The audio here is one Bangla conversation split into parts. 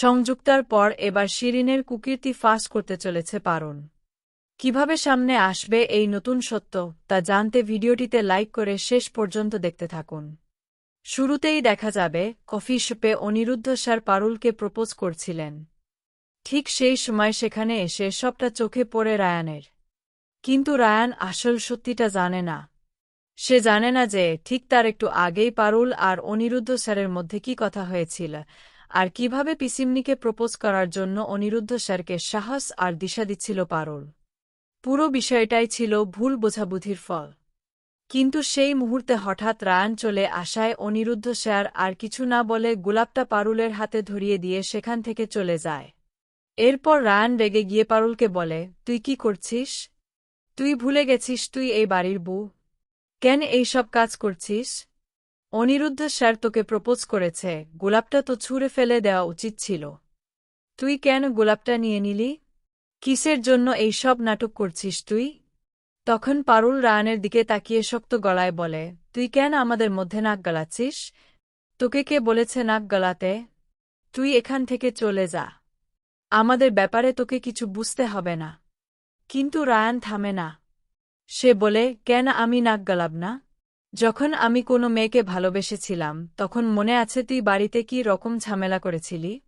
সংযুক্তার পর এবার শিরিনের কুকীর্তি ফাঁস করতে চলেছে পারুন। কীভাবে সামনে আসবে এই নতুন সত্য, তা জানতে ভিডিওটিতে লাইক করে শেষ পর্যন্ত দেখতে থাকুন। শুরুতেই দেখা যাবে, কফি শপে অনিরুদ্ধ স্যার পারুলকে প্রপোজ করছিলেন। ঠিক সেই সময় সেখানে এসে সবটা চোখে পড়ে রায়ানের। কিন্তু রায়ান আসল সত্যিটা জানে না। সে জানে না যে ঠিক তার একটু আগেই পারুল আর অনিরুদ্ধ স্যারের মধ্যে কি কথা হয়েছিল আর কীভাবে পিসিমনিকে প্রপোজ করার জন্য অনিরুদ্ধ স্যারকে সাহস আর দিশা দিচ্ছিল পারুল। পুরো বিষয়টাই ছিল ভুল বোঝাবুঝির ফল। কিন্তু সেই মুহূর্তে হঠাৎ রায়ান চলে আসায় অনিরুদ্ধ স্যার আর কিছু না বলে গোলাপটা পারুলের হাতে ধরিয়ে দিয়ে সেখান থেকে চলে যায়। এরপর রায়ান রেগে গিয়ে পারুলকে বলে, তুই কি করছিস? তুই ভুলে গেছিস তুই এই বাড়ির বউ? কেন এই সব কাজ করছিস? অনিরুদ্ধ স্যার তোকে প্রপোজ করেছে। গোলাপটা তো ছুঁড়ে ফেলে দেওয়া উচিত ছিল। তুই কেন গোলাপটা নিয়ে নিলি? কিসের জন্য এই সব নাটক করছিস তুই? তখন পারুল রায়ানের দিকে তাকিয়ে শক্ত গলায় বলে, তুই কেন আমাদের মধ্যে নাক গলাচ্ছিস? তোকে কে বলেছে নাক গলাতে? তুই এখান থেকে চলে যা। আমাদের ব্যাপারে তোকে কিছু বুঝতে হবে না। কিন্তু রায়ান থামে না। সে বলে, কেন আমি নাক গলাব না? যখন আমি কোনো মেয়েকে ভালোবেসেছিলাম, তখন মনে আছে তুই বাড়িতে কি রকম ঝামেলা করেছিলি?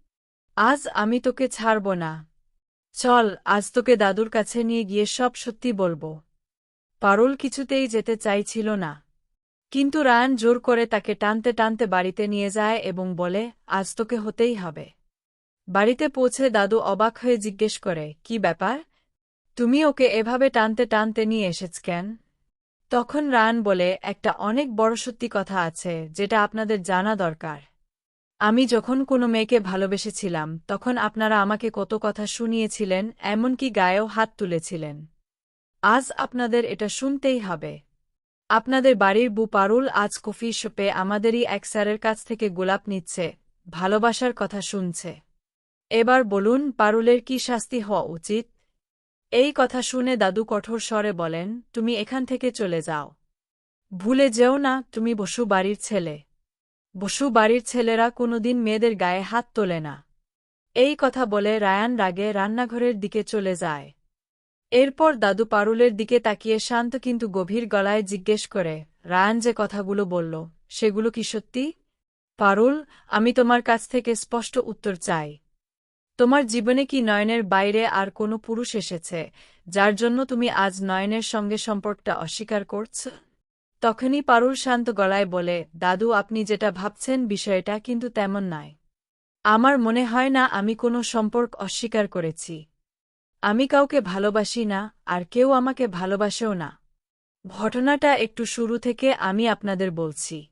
আজ আমি তোকে ছাড়ব না। চল, আজ তোকে দাদুর কাছে নিয়ে গিয়ে সব সত্যি বলব। পারুল কিছুতেই যেতে চাইছিল না। কিন্তু রায়ান জোর করে তাকে টানতে টানতে বাড়িতে নিয়ে যায় এবং বলে, আজ তোকে হতেই হবে। বাড়িতে পৌঁছে দাদু অবাক হয়ে জিজ্ঞেস করে, কি ব্যাপার? তুমি ওকে এভাবে টানতে টানতে নিয়ে এসেছ কেন? তখন রায়ান বলে, একটা অনেক বড় সত্যি কথা আছে, যেটা আপনাদের জানা দরকার। আমি যখন কোনো মেয়েকে ভালোবেসেছিলাম, তখন আপনারা আমাকে কত কথা শুনিয়েছিলেন, এমনকি গায়েও হাত তুলেছিলেন। আজ আপনাদের এটা শুনতেই হবে। আপনাদের বাড়ির বু পারুল আজ কফি শপে আমাদেরই এক স্যারের কাছ থেকে গোলাপ নিচ্ছে, ভালোবাসার কথা শুনছে। এবার বলুন, পারুলের কি শাস্তি হওয়া উচিত? এই কথা শুনে দাদু কঠোর স্বরে বলেন, তুমি এখান থেকে চলে যাও। ভুলে যেও না, তুমি বসু বাড়ির ছেলে। বসু বাড়ির ছেলেরা কোনোদিন মেয়েদের গায়ে হাত তোলে না। এই কথা বলে রায়ান রাগে রান্নাঘরের দিকে চলে যায়। এরপর দাদু পারুলের দিকে তাকিয়ে শান্ত কিন্তু গভীর গলায় জিজ্ঞেস করে, রায়ান যে কথাগুলো বলল, সেগুলো কি সত্যি? পারুল, আমি তোমার কাছ থেকে স্পষ্ট উত্তর চাই। তোমার জীবনে কি নয়নের বাইরে আর কোনো পুরুষ এসেছে, যার জন্য তুমি আজ নয়নের সঙ্গে সম্পর্কটা অস্বীকার করছ? তখনই পারুল শান্ত গলায় বলে, দাদু, আপনি যেটা ভাবছেন বিষয়টা কিন্তু তেমন নয়। আমার মনে হয় না আমি কোনো সম্পর্ক অস্বীকার করেছি। আমি কাউকে ভালোবাসি না, আর কেউ আমাকে ভালোবাসেও না। ঘটনাটা একটু শুরু থেকে আমি আপনাদের বলছি।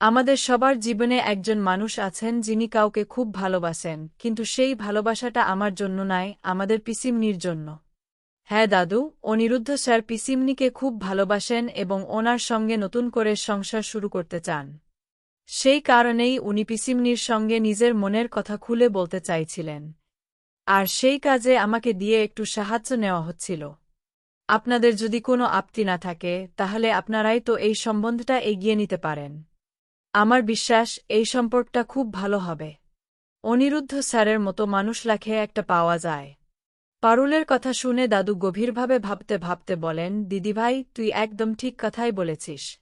আমাদের সবার জীবনে একজন মানুষ আছেন যিনি কাউকে খুব ভালোবাসেন, কিন্তু সেই ভালোবাসাটা আমার জন্য নয় আমাদের পিসিমনির জন্য। হ্যাঁ দাদু, অনিরুদ্ধ স্যার পিসিমনিকে খুব ভালোবাসেন এবং ওনার সঙ্গে নতুন করে সংসার শুরু করতে চান। সেই কারণেই উনি পিসিমনির সঙ্গে নিজের মনের কথা খুলে বলতে চাইছিলেন। আর সেই কাজে আমাকে দিয়ে একটু সাহায্য নেওয়া হচ্ছিল। আপনাদের যদি কোনো আপত্তি না থাকে, তাহলে আপনারাই তো এই সম্বন্ধটা এগিয়ে নিতে পারেন। আমার বিশ্বাস, এই সম্পর্কটা খুব ভালো হবে। অনিরুদ্ধ স্যারের মতো মানুষ লাখে একটা পাওয়া যায়। পারুলের কথা শুনে দাদু গভীরভাবে ভাবতে ভাবতে বলেন, দিদিভাই, তুই একদম ঠিক কথাই বলেছিস।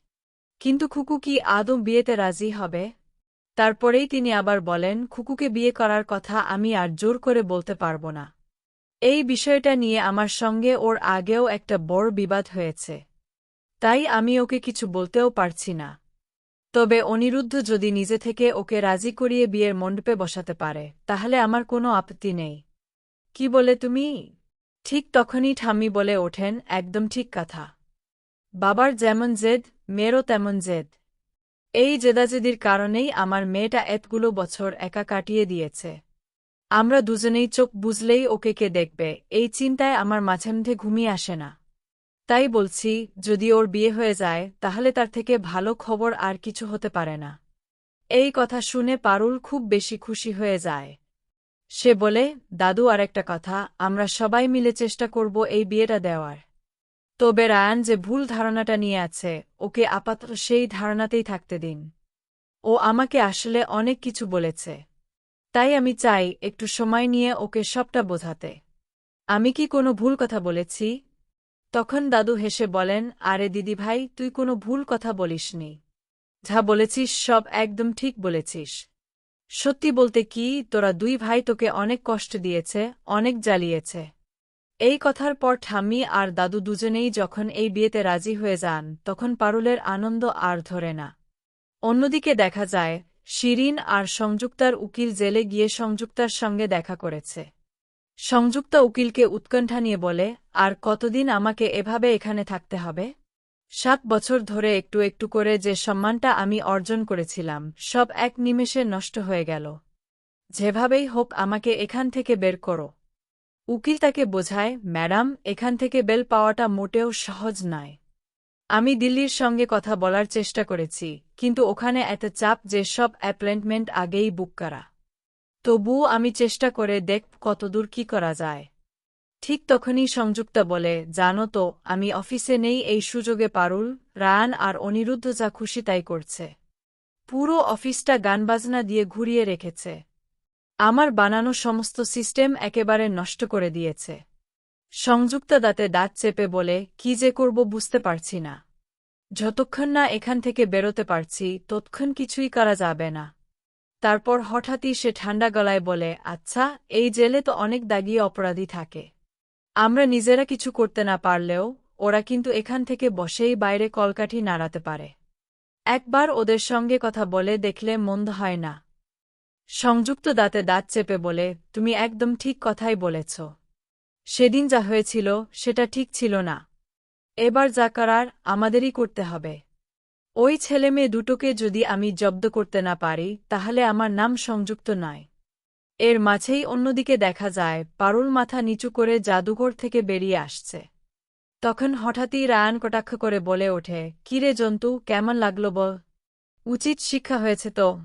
কিন্তু খুকু কি আদৌ বিয়েতে রাজি হবে? তারপরেই তিনি আবার বলেন, খুকুকে বিয়ে করার কথা আমি আর জোর করে বলতে পারব না। এই বিষয়টা নিয়ে আমার সঙ্গে ওর আগেও একটা বড় বিবাদ হয়েছে। তাই আমি ওকে কিছু বলতেও পারছি না। তবে অনিরুদ্ধ যদি নিজে থেকে ওকে রাজি করিয়ে বিয়ের মণ্ডপে বসাতে পারে, তাহলে আমার কোনো আপত্তি নেই। কি বলে তুমি? ঠিক তখনই ঠাম্মি বলে ওঠেন, একদম ঠিক কথা। বাবার যেমন জেদ, মেয়েরও তেমন জেদ। এই জেদাজেদির কারণেই আমার মেয়েটা এতগুলো বছর একা কাটিয়ে দিয়েছে। আমরা দুজনেই চোখ বুঝলেই ওকে কে দেখবে, এই চিন্তায় আমার মাঝে মধ্যে ঘুমিয়ে আসে না। তাই বলছি, যদি ওর বিয়ে হয়ে যায়, তাহলে তার থেকে ভালো খবর আর কিছু হতে পারে না। এই কথা শুনে পারুল খুব বেশি খুশি হয়ে যায়। সে বলে, দাদু আর একটা কথা, আমরা সবাই মিলে চেষ্টা করব এই বিয়েটা দেওয়ার। তবে রায়ান যে ভুল ধারণাটা নিয়ে আছে, ওকে আপাতত সেই ধারণাতেই থাকতে দিন। ও আমাকে আসলে অনেক কিছু বলেছে। তাই আমি চাই, একটু সময় নিয়ে ওকে সবটা বোঝাতে। আমি কি কোনো ভুল কথা বলেছি? তখন দাদু হেসে বলেন, আরে দিদিভাই, তুই কোনো ভুল কথা বলিসনি। যা বলেছিস সব একদম ঠিক বলেছিস। সত্যি বলতে কি, তোরা দুই ভাই তোকে অনেক কষ্ট দিয়েছে, অনেক জ্বালিয়েছে। এই কথার পর ঠাম্মি আর দাদু দুজনেই যখন এই বিয়েতে রাজি হয়ে যান, তখন পারুলের আনন্দ আর ধরে না। অন্যদিকে দেখা যায়, শিরিন আর সংযুক্তার উকিল জেলে গিয়ে সংযুক্তার সঙ্গে দেখা করেছে। সংযুক্তা উকিলকে উৎকণ্ঠা নিয়ে বলে, আর কতদিন আমাকে এভাবে এখানে থাকতে হবে? সাত বছর ধরে একটু একটু করে যে সম্মানটা আমি অর্জন করেছিলাম, সব এক নিমেষে নষ্ট হয়ে গেল। যেভাবেই হোক আমাকে এখান থেকে বের করো উকিল তাকে বোঝায়, ম্যাডাম, এখান থেকে বেল পাওয়াটা মোটেও সহজ নয়। আমি দিল্লির সঙ্গে কথা বলার চেষ্টা করেছি, কিন্তু ওখানে এত চাপ যে সব অ্যাপয়েন্টমেন্ট আগেই বুক করা। তবুও আমি চেষ্টা করে দেখ কতদূর কি করা যায়। ঠিক তখনই সংযুক্তা বলে, জানো তো, আমি অফিসে নেই, এই সুযোগে পারুল রায়ান আর অনিরুদ্ধ যা খুশি তাই করছে। পুরো অফিসটা গানবাজনা দিয়ে ঘুরিয়ে রেখেছে। আমার বানানো সমস্ত সিস্টেম একেবারে নষ্ট করে দিয়েছে। সংযুক্তা দাঁতে দাঁত চেপে বলে, কি যে করব বুঝতে পারছি না। যতক্ষণ না এখান থেকে বেরোতে পারছি তৎক্ষণ কিছুই করা যাবে না। তারপর হঠাৎই সে ঠান্ডা গলায় বলে আচ্ছা এই জেলে তো অনেক দাগিয়ে অপরাধী থাকে। আমরা নিজেরা কিছু করতে না পারলেও ওরা কিন্তু এখান থেকে বসেই বাইরে কলকাঠি নাড়াতে পারে। একবার ওদের সঙ্গে কথা বলে দেখলে মন্দ হয় না। সংযুক্ত দাঁতে দাঁত চেপে বলে, তুমি একদম ঠিক কথাই বলেছ। সেদিন যা হয়েছিল সেটা ঠিক ছিল না। এবার যা করার আমাদেরই করতে হবে। ওই ছেলে মেয়ে দুটোকে যদি আমি জব্দ করতে না পারি, তাহলে আমার নাম সংযুক্ত নয়। এর মাঝেই অন্যদিকে দেখা যায়, পারুল মাথা নিচু করে জাদুঘর থেকে বেরিয়ে আসছে। তখন হঠাৎই রায়ান কটাক্ষ করে বলে ওঠে কিরে জন্তু, কেমন লাগল বল? উচিত শিক্ষা হয়েছে তো।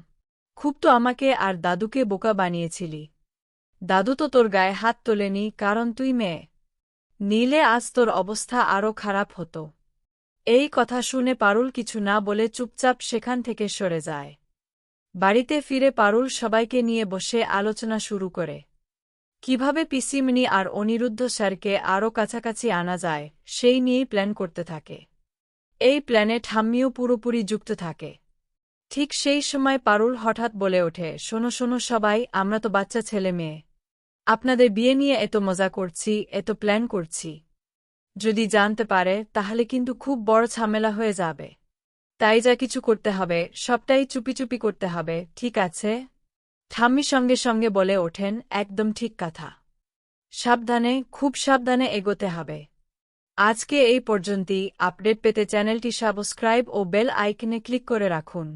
খুব তো আমাকে আর দাদুকে বোকা বানিয়েছিলি। দাদু তো তোর গায়ে হাত তোলেনি, কারণ তুই মেয়ে। নীলে আজ তোর অবস্থা আরও খারাপ হতো। এই কথা শুনে পারুল কিছু না বলে চুপচাপ সেখান থেকে সরে যায়। বাড়িতে ফিরে পারুল সবাইকে নিয়ে বসে আলোচনা শুরু করে। কীভাবে পিসিমনি আর অনিরুদ্ধ স্যারকে আরও কাছাকাছি আনা যায়, সেই নিয়েই প্ল্যান করতে থাকে। এই প্ল্যানে ঠাম্মিও পুরোপুরি যুক্ত থাকে। ঠিক সেই সময় পারুল হঠাৎ বলে ওঠে, শোনো শোনো সবাই, আমরা তো বাচ্চা ছেলে মেয়ে। আপনাদের বিয়ে নিয়ে এত মজা করছি, এত প্ল্যান করছি। যদি জানতে পারে, তাহলে কিন্তু খুব বড় ঝামেলা হয়ে যাবে। তাই যা কিছু করতে হবে, সবটাই চুপি চুপি করতে হবে, ঠিক আছে? ঠাম্মি সঙ্গে সঙ্গে বলে ওঠেন, একদম ঠিক কথা। সাবধানে, খুব সাবধানে এগোতে হবে। আজকে এই পর্যন্তই। আপডেট পেতে চ্যানেলটি সাবস্ক্রাইব ও বেল আইকনে ক্লিক করে রাখুন।